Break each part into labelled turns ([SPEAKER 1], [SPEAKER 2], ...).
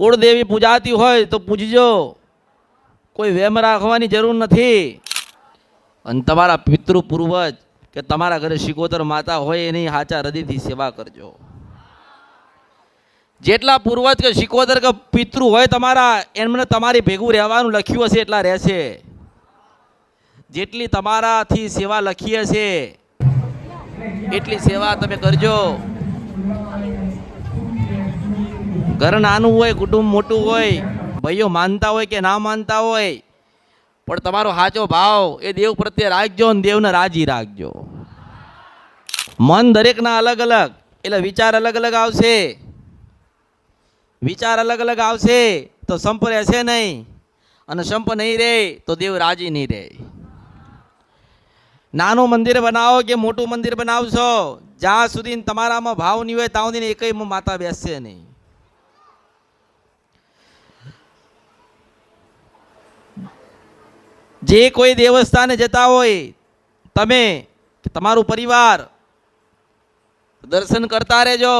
[SPEAKER 1] કુળદેવી પૂજાતી હોય તો પૂજજો. કોઈ વેમ રાખવાની જરૂર નથી. અને તમારા પિતૃ પૂર્વજ કે તમારા ઘરે શિકોતર માતા હોય એની હાચા હૃદયથી સેવા કરજો. જેટલા પૂર્વજ કે શિકોતર કે પિતૃ હોય તમારા, એમને તમારી ભેગું રહેવાનું લખ્યું હશે એટલા રહેશે. જેટલી તમારાથી સેવા લખી હશે, એટલી સેવા તમે કરજો. ઘર નાનું હોય, કુટુંબ મોટું હોય, ભાઈઓ માનતા હોય કે ના માનતા હોય, પણ તમારો સાચો ભાવ એ દેવ પ્રત્યે રાખજો અને દેવને રાજી રાખજો. મન દરેકના અલગ અલગ, એટલે વિચાર અલગ અલગ આવશે. વિચાર અલગ અલગ આવશે, તો સંપ રહેશે નહીં. અને સંપ નહીં રહે, તો દેવ રાજી નહીં રહે. નાનું મંદિર બનાવો કે મોટું મંદિર બનાવશો, જ્યાં સુધી તમારામાં ભાવ નહીં હોય, ત્યાં સુધી એકય માતા બેસશે નહીં. જે કોઈ દેવસ્થાને જતા હોય, તમે તમારું પરિવાર દર્શન કરતા રહેજો.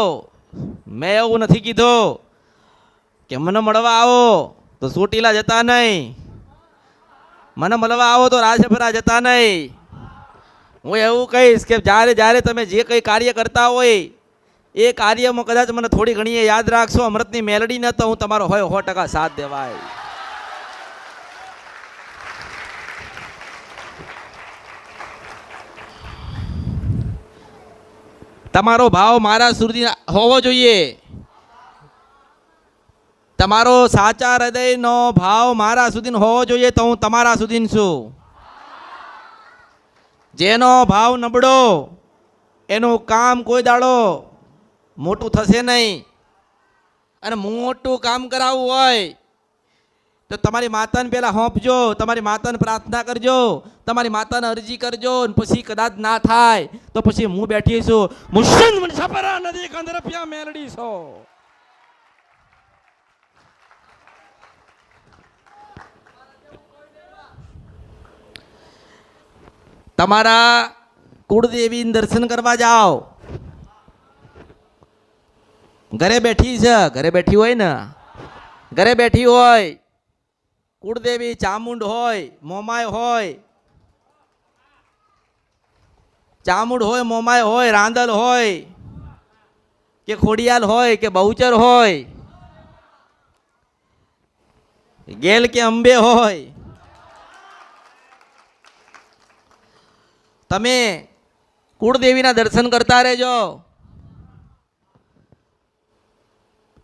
[SPEAKER 1] મેં એવું નથી કીધું કે મને મળવા આવો તો ચોટીલા જતા નહીં. મને મળવા આવો તો રાજભરા જતા નહીં. હું એવું કહીશ કે જ્યારે જ્યારે તમે જે કંઈ કાર્ય કરતા હોય, એ કાર્યમાં કદાચ મને થોડી ઘણી યાદ રાખશો, અમૃતની મેલડી ન તો હું તમારો હોય સો ટકા સાથ દેવાય. તમારો ભાવ મારા સુધી હોવો જોઈએ. તમારો સાચા હૃદયનો ભાવ મારા સુધી હોવો જોઈએ તો હું તમારા સુધી છું. જેનો ભાવ નબળો, એનું કામ કોઈ દાડો મોટું થશે નહીં. અને મોટું કામ કરાવવું હોય તો તમારી માતાને પહેલાં હોંપજો, તમારી માતાને પ્રાર્થના કરજો, તમારી માતાને અરજી કરજો ને પછી કદાચ ના થાય તો પછી હું બેઠી છું. મુસ્લિમ છપરા નદી કંદરપિયા મેલડી છો. તમારા કુળદેવીને દર્શન કરવા જાઓ. ઘરે બેઠી છે, ઘરે બેઠી હોય ને? ઘરે બેઠી હોય. કુળદેવી ચામુંડ હોય, મોમાય હોય. ચામુંડ હોય, મોમાય હોય, રાંદલ હોય, કે ખોડિયાલ હોય, કે બહુચર હોય. ગેલ કે અંબે હોય. તમે કુળદેવીના દર્શન કરતા રહેજો.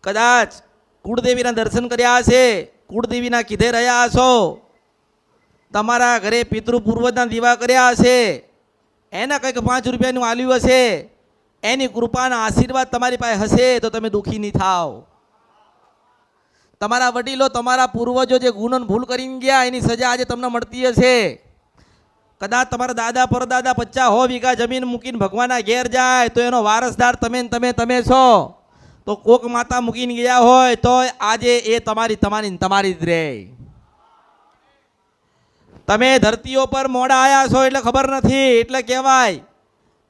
[SPEAKER 1] કદાચ કુળદેવીના દર્શન કર્યા હશે. કુળદેવીના કીધે રહ્યા હશો તમારા ઘરે પિતૃ પૂર્વજના દીવા કર્યા હશે. એના કંઈક પાંચ રૂપિયાનું આલ્યું હશે. એની કૃપાના આશીર્વાદ તમારી પાસે હશે તો તમે દુઃખી નહીં થાવ તમારા વડીલો, તમારા પૂર્વજો જે ગુણન ભૂલ કરીને ગયા, એની સજા આજે તમને મળતી હશે. કદાચ તમારા દાદા, પરદાદા પચાસ હો વીઘા જમીન મૂકીને ભગવાનના ઘેર જાય, તો એનો વારસદાર તમે તમે તમે છો. તો કોક માતા મૂકીને ગયા હોય તો આજે એ તમારી તમારી તમારી જ રહે તમે ધરતીઓ પર મોડા આવ્યા છો એટલે ખબર નથી, એટલે કહેવાય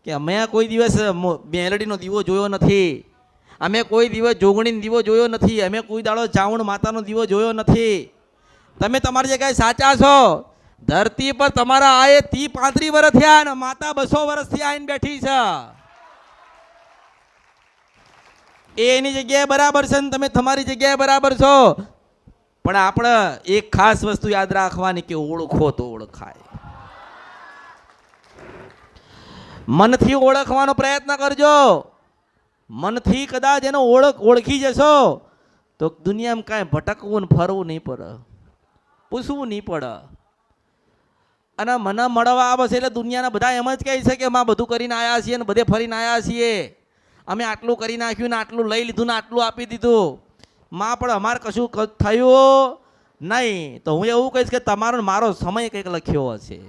[SPEAKER 1] કે અમે કોઈ દિવસ મેલડીનો દીવો જોયો નથી. અમે કોઈ દિવસ જોગણીનો દીવો જોયો નથી. અમે કોઈ દાડો ચાવણ માતાનો દીવો જોયો નથી. તમે તમારી જગ્યાએ સાચા છો. ધરતી પર તમારા આયે તી પાંત્રી વર્ષ થયા ને માતા બસો વર્ષથી આવીને બેઠી છે. એ એની જગ્યાએ બરાબર છે ને તમે તમારી જગ્યાએ બરાબર છો. પણ આપણે એક ખાસ વસ્તુ યાદ રાખવાની કે ઓળખો તો ઓળખાય. મનથી ઓળખવાનો પ્રયત્ન કરજો. મનથી કદાચ એનો ઓળખ ઓળખી જશો, તો દુનિયામાં કાંઈ ભટકવું ને ફરવું નહીં પડે. પૂછવું નહીં પડે. અને મને મળવા આવશે એટલે દુનિયાના બધા એમ જ કહે છે કે માં બધું કરીને આવ્યા છીએ ને બધે ફરીને આવ્યા છીએ. અમે આટલું કરી નાખ્યું ને આટલું લઈ લીધું ને આટલું આપી દીધું. માં પણ અમારે કશું થયું નહીં. તો હું એવું કહીશ કે તમારો મારો સમય કંઈક લખ્યો હશે.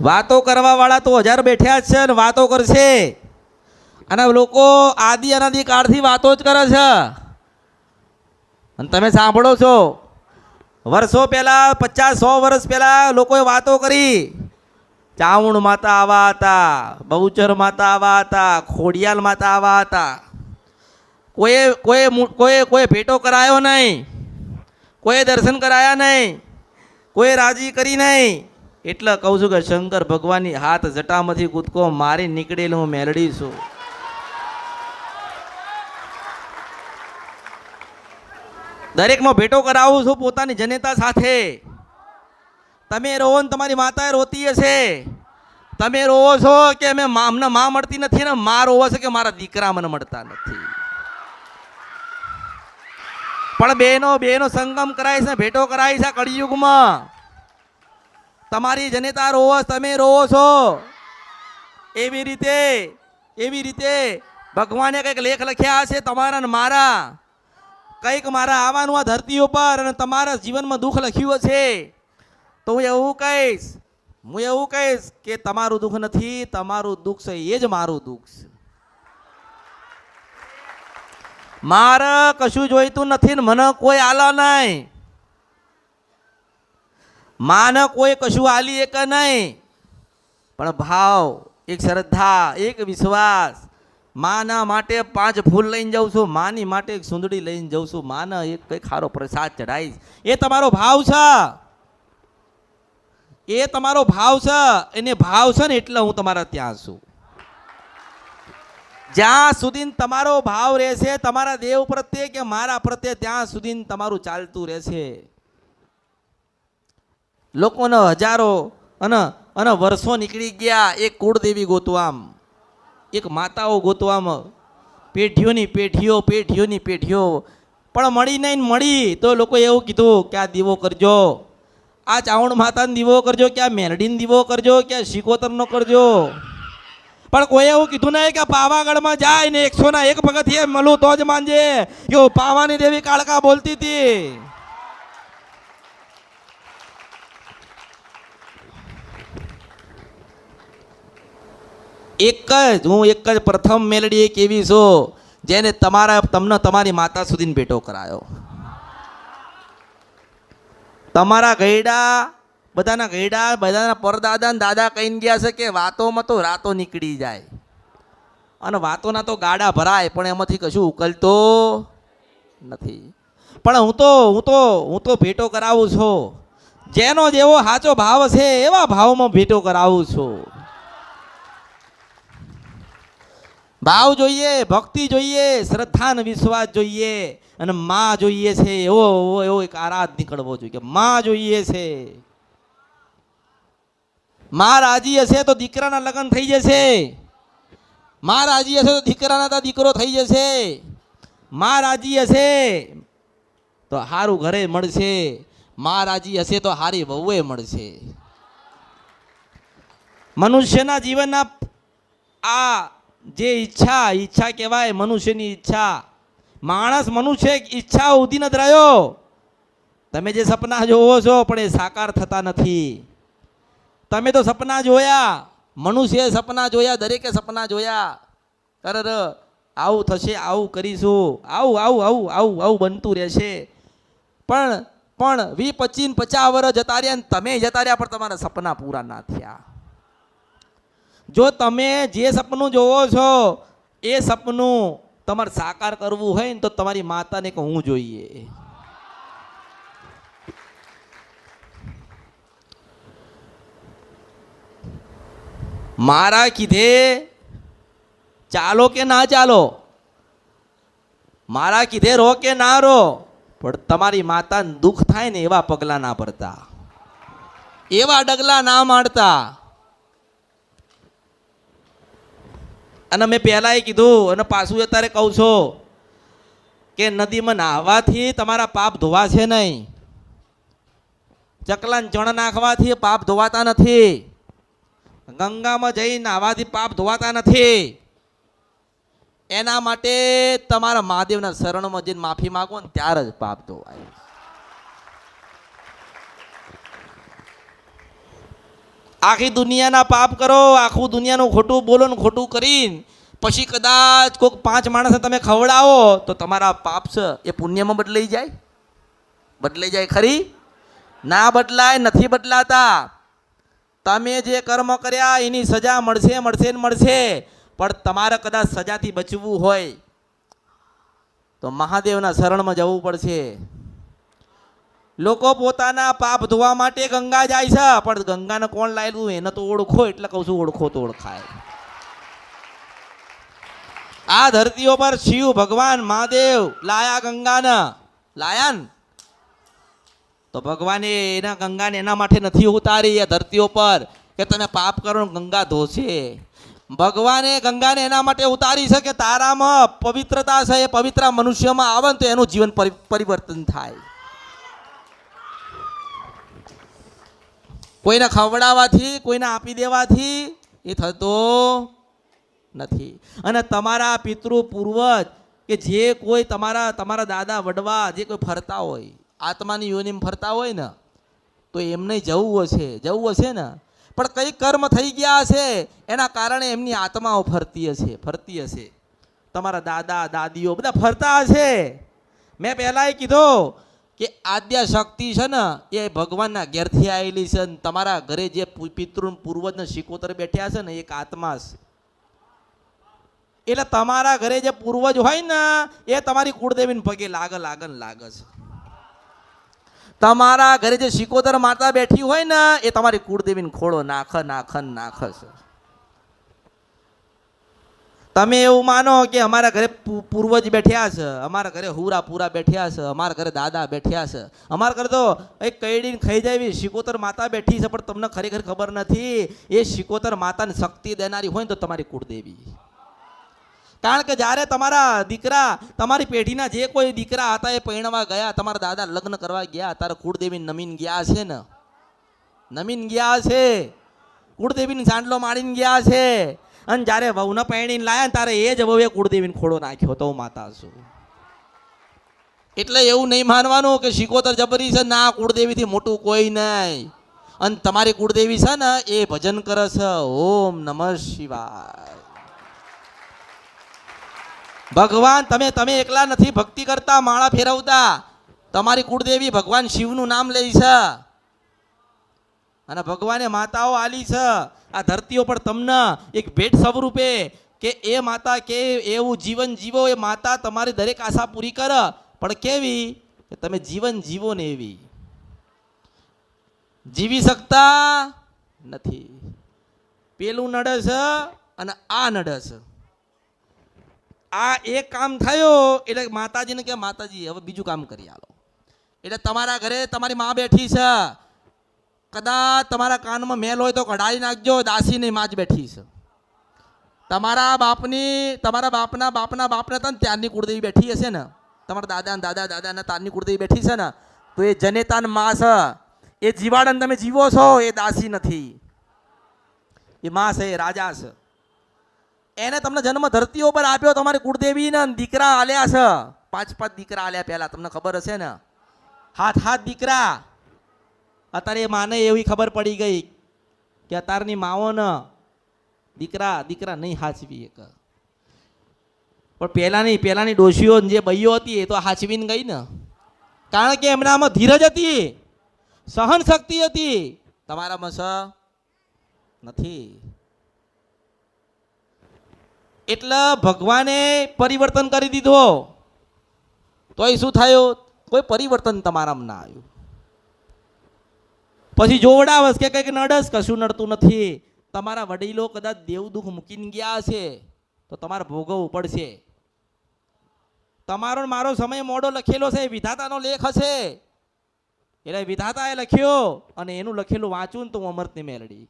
[SPEAKER 1] વાતો કરવા વાળા તો હજાર બેઠ્યા જ છે ને વાતો કરશે. અને લોકો આદિ અનાદિ કાળથી વાતો જ કરે છે. અને તમે સાંભળો છો વર્ષો પહેલાં, પચાસ સો વર્ષ પહેલાં લોકોએ વાતો કરી. ચાવણ માતા આવા હતા, બહુચર માતા આવા હતા, ખોડિયાલ માતા આવા હતા. કોઈએ કોઈ કોઈ કોઈ ભેટો કરાયો નહીં. કોઈએ દર્શન કરાયા નહીં. કોઈ રાજી કરી નહીં. એટલે કહું છું કે શંકર ભગવાનની હાથ જટામાંથી કૂદકો મારી નીકળેલું હું મેલડી છું. દરેકમાં ભેટો કરાવું છું પોતાની જનતા સાથે. તમે રોવો ને તમારી માતાએ રોતી હશે. તમે રોવો છો કે અમે અમને મા મળતી નથી ને મા રોવો છે કે મારા દીકરા મને મળતા નથી. પણ બેનો બેનો સંગમ કરાય છે, ભેટો કરાય છે કળિયુગમાં. તમારી જનતા રોવો, તમે રોવો છો. એવી રીતે એવી રીતે ભગવાને કંઈક લેખ લખ્યા છે તમારા ને મારા. કંઈક મારા આવવાનું આ ધરતી ઉપર અને તમારા જીવનમાં દુઃખ લખ્યું છે તો હું એવું કહીશ, હું એવું કહીશ કે તમારું દુઃખ નથી, તમારું દુઃખ છે, એ જ મારું દુઃખ છે. મારે કશું જોઈતું નથી ને મને કોઈ આલા નહીં. માને કોઈ કશું આલી એક નહીં. પણ ભાવ, એક શ્રદ્ધા, એક વિશ્વાસ માના માટે પાંચ ફૂલ લઈને જાઉં છું, માની માટે એક સુંદડી લઈને જાઉં છું. માને એક કંઈક ખારો પ્રસાદ ચઢાવીશ એ તમારો ભાવ છે. એ તમારો ભાવ છે. એને ભાવ છે ને એટલે હું તમારા ત્યાં છું. જ્યાં સુધી તમારો ભાવ રહેશે, તમારા દેવ પ્રત્યે કે મારા પ્રત્યે, ત્યાં સુધી તમારું ચાલતું રહેશે. લોકોને હજારો અને અને વર્ષો નીકળી ગયા એક કુળદેવી ગોતવામ. એક માતાઓ ગોતવામાં, પેઢીઓની પેઢીઓ પેઢીઓની પેઢીઓ. પણ મળી નહીં મળી, તો લોકોએ એવું કીધું કે આ દીવો કરજો. આ ચાવણ માતાનો દીવો કરજો કે આ મેરડીને દીવો કરજો કે આ શિકોતરનો કરજો. પણ કોઈ એવું કીધું નહીં કે પાવાગઢમાં જાય ને એકસો ના એક પગથિયે મળું તો જ માનજે કે પાવાની દેવી કાળકા બોલતી હતી. એક જ, હું એક જ પ્રથમ મેલડી એક એવી છું, જેને તમારા, તમને તમારી માતા સુધીને ભેટો કરાયો. તમારા ગયડા બધાના ગયડા બધાના પરદાદા દાદા કહીને ગયા છે કે વાતોમાં તો રાતો નીકળી જાય. અને વાતોના તો ગાડા ભરાય, પણ એમાંથી કશું ઉકલતો નથી. પણ હું તો હું તો હું તો ભેટો કરાવું છું. જેનો જેવો સાચો ભાવ છે, એવા ભાવમાં ભેટો કરાવું છું. ભાવ જોઈએ, ભક્તિ જોઈએ શ્રદ્ધા ને વિશ્વાસ જોઈએ અને માં જોઈએ છે. એવો એવો એક આરાધ નીકળવો જોઈએ માં જોઈએ છે. માં રાજી હશે તો દીકરાના લગ્ન થઈ જશે. માં રાજી હશે તો દીકરાના દીકરો થઈ જશે. માં રાજી હશે તો સારું ઘરે મળશે. માં રાજી હશે તો હારી વહુએ મળશે. મનુષ્યના જીવનના આ જે ઈચ્છા ઈચ્છા કહેવાય મનુષ્યની ઈચ્છા. માણસ મનુષ્ય ઈચ્છા ઉધી નથી રહ્યો. તમે જે સપના જોવો છો, પણ એ સાકાર થતા નથી. તમે તો સપના જોયા, મનુષ્યએ સપના જોયા, દરેકે સપના જોયા. અરર આવું થશે, આવું કરીશું. આવું આવું આવું આવું આવું બનતું રહેશે. પણ પણ વી પચીસ, પચાસ વર્ષ જતા રહ્યા ને તમે જતા રહ્યા, પણ તમારા સપના પૂરા ના થયા. જો તમે જે સપનું જોવો છો, એ સપનું તમારે સાકાર કરવું હોય ને તો તમારી માતાને કહું જોઈએ. મારા કીધે, ચાલો કે ના ચાલો? મારા કીધે, રો કે ના રો. પણ તમારી માતાને દુઃખ થાય ને એવા પગલાં ના પડતા એવા ડગલા ના મારતા. અને મેં પહેલાંય કીધું, અને પાછું અત્યારે કહું છું કે નદીમાં નાહવાથી તમારા પાપ ધોવાશે નહીં. ચકલાને ચણ નાખવાથી પાપ ધોવાતા નથી. ગંગામાં જઈ નાહવાથી પાપ ધોવાતા નથી. એના માટે તમારા મહાદેવના શરણમાં જઈને માફી માગો ને ત્યારે જ પાપ ધોવાય. આખી દુનિયાના પાપ કરો, આખું દુનિયાનું ખોટું બોલો ને ખોટું કરીને. પછી કદાચ કોઈક પાંચ માણસને તમે ખવડાવો તો તમારા પાપ છે, એ પુણ્યમાં બદલાઈ જાય. બદલાઈ જાય ખરી? ના બદલાય, નથી બદલાતા. તમે જે કર્મ કર્યા, એની સજા મળશે મળશે ને મળશે. પણ તમારે કદાચ સજાથી બચવું હોય. તો મહાદેવના શરણમાં જવું પડશે. લોકો પોતાના પાપ ધોવા માટે ગંગા જાય છે, પણ ગંગાને કોણ લાયેલું? એને તો ઓળખો, એટલે કહું છું ઓળખો તો ઓળખાય. આ ધરતીઓ પર શિવ ભગવાન મહાદેવ લાયા ગંગાને. લાયા ને તો ભગવાને એના ગંગાને એના માટે નથી ઉતારી, એ ધરતીઓ પર કે તમે પાપ કરો ગંગા ધોશે. ભગવાને ગંગાને એના માટે ઉતારી છે કે તારામાં પવિત્રતા છે, એ પવિત્ર મનુષ્યમાં આવે ને તો એનું જીવન પરી- પરિવર્તન થાય. કોઈને ખવડાવવાથી, કોઈને આપી દેવાથી એ થતો નથી. અને તમારા પિતૃ પૂર્વજ કે જે કોઈ તમારા તમારા દાદા વડવા જે કોઈ ફરતા હોય, આત્માની યોનિમાં ફરતા હોય ને, તો એમને જવું હશે જવું હશે ને. પણ કઈ કર્મ થઈ ગયા હશે, એના કારણે એમની આત્માઓ ફરતી હશે ફરતી હશે. તમારા દાદા, દાદીઓ બધા ફરતા હશે. મેં પહેલાં કીધું કે આદ્ય શક્તિ છે ને, એ ભગવાનના ઘેરથી આવેલી છે ને, તમારા ઘરે જે પિતૃ પૂર્વજને શિકોતર બેઠ્યા છે ને એક આત્મા છે. એટલે તમારા ઘરે જે પૂર્વજ હોય ને, એ તમારી કુળદેવીને પગે લાગે લાગે લાગે છે. તમારા ઘરે જે શિકોતર માતા બેઠી હોય ને, એ તમારી કુળદેવીને ખોળો નાખ નાખ નાખ છે. તમે એવું માનો કે અમારા ઘરે પૂર્વજ બેઠ્યા છે, અમારા ઘરે હુરા પૂરા બેઠ્યા છે, અમારા ઘરે દાદા બેઠ્યા છે. અમારા ઘરે તો એક કઈડીને ખાઈ જાય શિકોતર માતા બેઠી છે, પણ તમને ખરેખર ખબર નથી, એ શિકોતર માતાને શક્તિ દેનારી હોય ને તો તમારી કુળદેવી. કારણ કે જ્યારે તમારા દીકરા, તમારી પેઢીના જે કોઈ દીકરા હતા, એ પરણવા ગયા, તમારા દાદા લગ્ન કરવા ગયા તારા કુળદેવી નમીન ગયા છે ને? નમીન ગયા છે? કુળદેવીને સાંડલો માણીને ગયા છે? અને જ્યારે વહુને પહેણીને લાયા ત્યારે એ જ વહુએ કુળદેવીને ખોડો નાખ્યો. તો માતા છું એટલે એવું નહીં માનવાનું કે શિકોતર જબરી છે ના કુળદેવીથી મોટું કોઈ નહીં. અને તમારી કુળદેવી છે ને એ ભજન કરે છે. ઓમ નમઃ શિવાય. ભગવાન, તમે તમે એકલા નથી ભક્તિ કરતા, માળા ફેરવતા. તમારી કુળદેવી ભગવાન શિવનું નામ લે છે. અને ભગવાને માતાઓ આલી છે. આ ધરતીઓ પર તમને એક ભેટ સ્વરૂપે કે એ માતા કે એવું જીવન જીવો, એ માતા તમારી દરેક આશા પૂરી કરે. પણ કેવી? કે તમે જીવન જીવો ને એવી. જીવી શકતા નથી. પેલું નડે છે અને આ નડે છે. આ એક કામ થયો એટલે માતાજીને કે, માતાજી, હવે બીજું કામ કરી આલો. એટલે તમારા ઘરે તમારી મા બેઠી છે. કદાચ તમારા કાનમાં મેલ હોય તો કઢાવી નાખજો, દાસીની માં જ બેઠી છે. તમારા બાપની, તમારા બાપના બાપના બાપના તને ત્યારની કુળદેવી બેઠી હશે ને. તમારા દાદા દાદા, દાદાના તારની કુળદેવી બેઠી છે ને. તો એ જનેતાનમાં છે. એ જીવાડન તમે જીવો છો, એ દાસી નથી. એ માં છે, એ રાજા છે. એને તમને જન્મ ધરતીઓ પર આપ્યો, તમારી કુળદેવીને દીકરા આલ્યા છે. પાંચ પાંચ દીકરા આલ્યા પહેલા, તમને ખબર હશે ને. હાથ હાથ દીકરા. અત્યારે એ માને એવી ખબર પડી ગઈ કે અત્યારની માઓને દીકરા દીકરા નહીં હાચવી એક. પણ પહેલાની પહેલાની ડોશીઓ જે બૈયો હતી એ તો હાચવીને ગઈ ને. કારણ કે એમનામાં ધીરજ હતી સહન શક્તિ હતી. તમારામાં સ નથી. એટલે ભગવાને પરિવર્તન કરી દીધો. તોય શું થયું? કોઈ પરિવર્તન તમારામાં ના આવ્યું. પછી જોવડાવસ કે કંઈક નડસ કશું નડતું નથી. તમારા વડીલો કદાચ દેવ દુઃખ મૂકીને ગયા છે તો તમારે ભોગવવું પડશે. તમારો મારો સમય મોડો લખેલો છે વિધાતાનો લેખ હશે. એટલે વિધાતાએ લખ્યો અને એનું લખેલું વાંચું ને તો હું અમૃતની મેલડી.